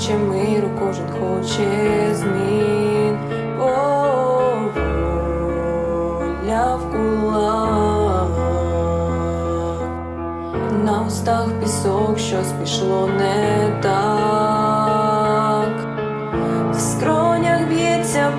хоче миру, кожен хоче змін, воля в кулак, на устах пісок, щось пішло не так, в скронях б'ється.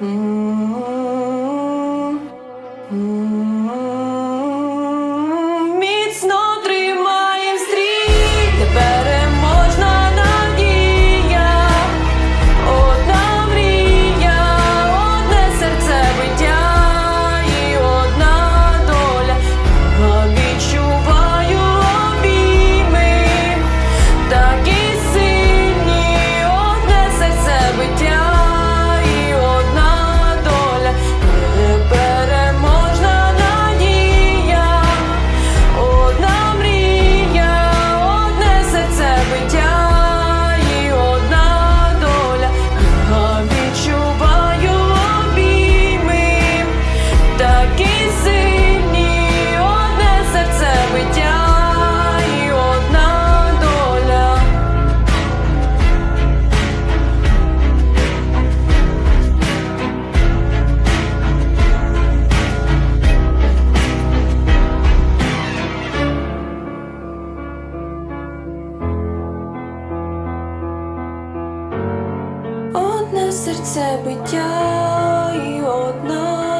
Mm. серце биття і одна.